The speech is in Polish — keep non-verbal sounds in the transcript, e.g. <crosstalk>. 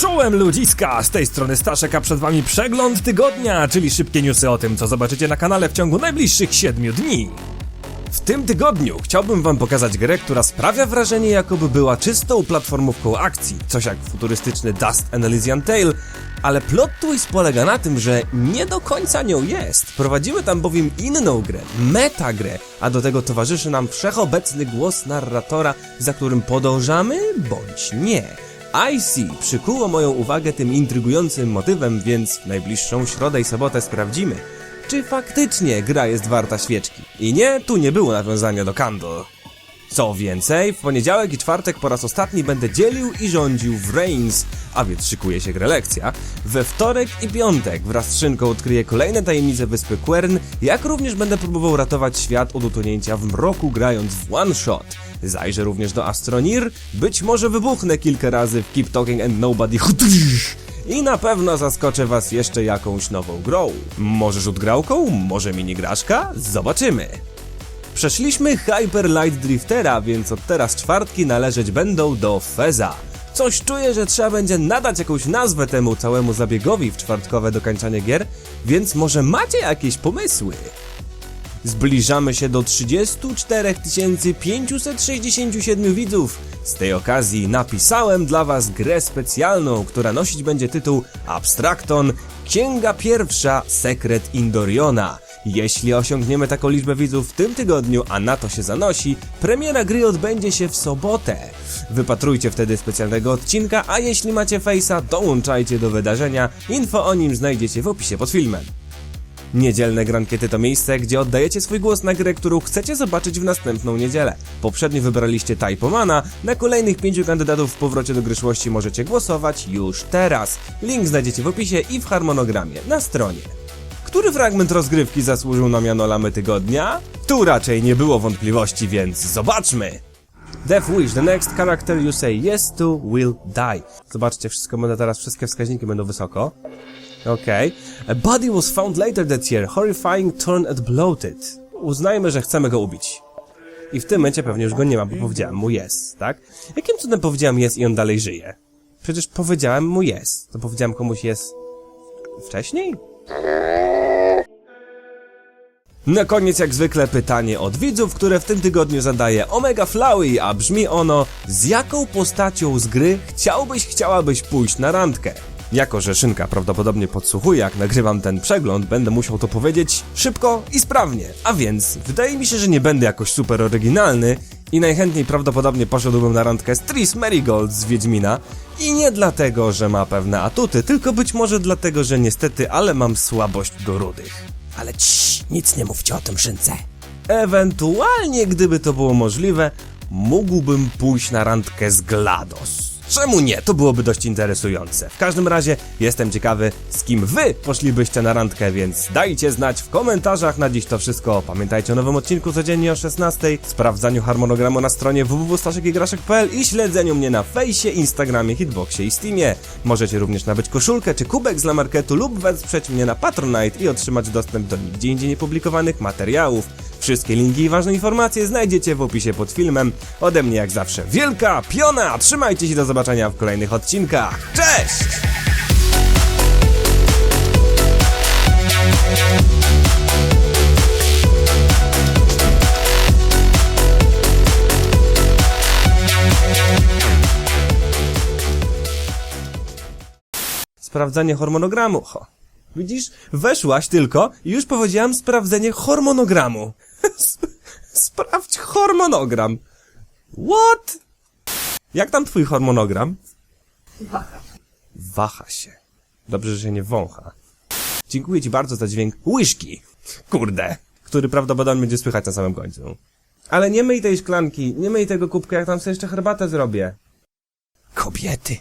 Czołem ludziska! Z tej strony Staszek, a przed wami przegląd tygodnia, czyli szybkie newsy o tym, co zobaczycie na kanale w ciągu najbliższych 7 dni. W tym tygodniu chciałbym wam pokazać grę, która sprawia wrażenie jakoby była czystą platformówką akcji, coś jak futurystyczny Dust and Elysian Tale, ale plot twist polega na tym, że nie do końca nią jest. Prowadzimy tam bowiem inną grę, metagrę, a do tego towarzyszy nam wszechobecny głos narratora, za którym podążamy bądź nie. IC przykuło moją uwagę tym intrygującym motywem, więc w najbliższą środę i sobotę sprawdzimy, czy faktycznie gra jest warta świeczki. I nie, tu nie było nawiązania do Candle. Co więcej, w poniedziałek i czwartek po raz ostatni będę dzielił i rządził w Reigns, a więc szykuje się grelekcja. We wtorek i piątek wraz z Szynką odkryję kolejne tajemnice wyspy Quern, jak również będę próbował ratować świat od utonięcia w mroku grając w one shot. Zajrzę również do Astronir, być może wybuchnę kilka razy w Keep Talking and Nobody <laughs> i na pewno zaskoczę was jeszcze jakąś nową grą. Może rzut grałką, może minigraszka? Zobaczymy. Przeszliśmy Hyper Light Driftera, więc od teraz czwartki należeć będą do Feza. Coś czuję, że trzeba będzie nadać jakąś nazwę temu całemu zabiegowi w czwartkowe dokończanie gier, więc może macie jakieś pomysły? Zbliżamy się do 34 567 widzów. Z tej okazji napisałem dla Was grę specjalną, która nosić będzie tytuł Abstracton Księga Pierwsza Sekret Indoriona. Jeśli osiągniemy taką liczbę widzów w tym tygodniu, a na to się zanosi, premiera gry odbędzie się w sobotę. Wypatrujcie wtedy specjalnego odcinka, a jeśli macie fejsa, dołączajcie do wydarzenia. Info o nim znajdziecie w opisie pod filmem. Niedzielne grankiety to miejsce, gdzie oddajecie swój głos na grę, którą chcecie zobaczyć w następną niedzielę. Poprzednio wybraliście Taipomana, na kolejnych pięciu kandydatów w powrocie do gryszłości możecie głosować już teraz. Link znajdziecie w opisie i w harmonogramie na stronie. Który fragment rozgrywki zasłużył na miano lamy tygodnia? Tu raczej nie było wątpliwości, więc zobaczmy! Death Wish, the next character you say yes to will die. Zobaczcie, wszystko będę teraz, wszystkie wskaźniki będą wysoko. Okej. A body was found later that year, horrifying, torn and bloated. Uznajmy, że chcemy go ubić. I w tym momencie pewnie już go nie ma, bo powiedziałem mu yes, tak? Jakim cudem powiedziałem yes i on dalej żyje? Przecież powiedziałem mu yes. To powiedziałem komuś yes wcześniej? Na koniec jak zwykle pytanie od widzów, które w tym tygodniu zadaje Omega Flowey, a brzmi ono Z jaką postacią z gry chciałbyś, chciałabyś pójść na randkę? Jako, że Szynka prawdopodobnie podsłuchuje jak nagrywam ten przegląd, będę musiał to powiedzieć szybko i sprawnie. A więc, wydaje mi się, że nie będę jakoś super oryginalny i najchętniej prawdopodobnie poszedłbym na randkę z Tris Marigold z Wiedźmina i nie dlatego, że ma pewne atuty, tylko być może dlatego, że niestety, ale mam słabość do rudych. Ale cii, nic nie mówcie o tym Szynce. Ewentualnie, gdyby to było możliwe, mógłbym pójść na randkę z GLaDOS. Czemu nie? To byłoby dość interesujące. W każdym razie jestem ciekawy, z kim wy poszlibyście na randkę, więc dajcie znać w komentarzach na dziś to wszystko. Pamiętajcie o nowym odcinku codziennie o 16, sprawdzaniu harmonogramu na stronie www.staszekigraszek.pl i śledzeniu mnie na fejsie, instagramie, hitboxie i steamie. Możecie również nabyć koszulkę czy kubek z Lamarketu lub wesprzeć mnie na Patronite i otrzymać dostęp do nigdzie indziej niepublikowanych materiałów. Wszystkie linki i ważne informacje znajdziecie w opisie pod filmem. Ode mnie jak zawsze wielka piona! Trzymajcie się do zobaczenia w kolejnych odcinkach. Cześć! Sprawdzanie hormonogramu. Ho. Widzisz, weszłaś tylko i już powiedziałam sprawdzenie hormonogramu. Sprawdź hormonogram. What? Jak tam twój hormonogram? Waha się. Dobrze, że się nie wącha. Dziękuję ci bardzo za dźwięk łyżki. Kurde. Który prawdopodobnie będzie słychać na samym końcu. Ale nie myj tej szklanki, nie myj tego kubka, jak tam sobie jeszcze herbatę zrobię. Kobiety.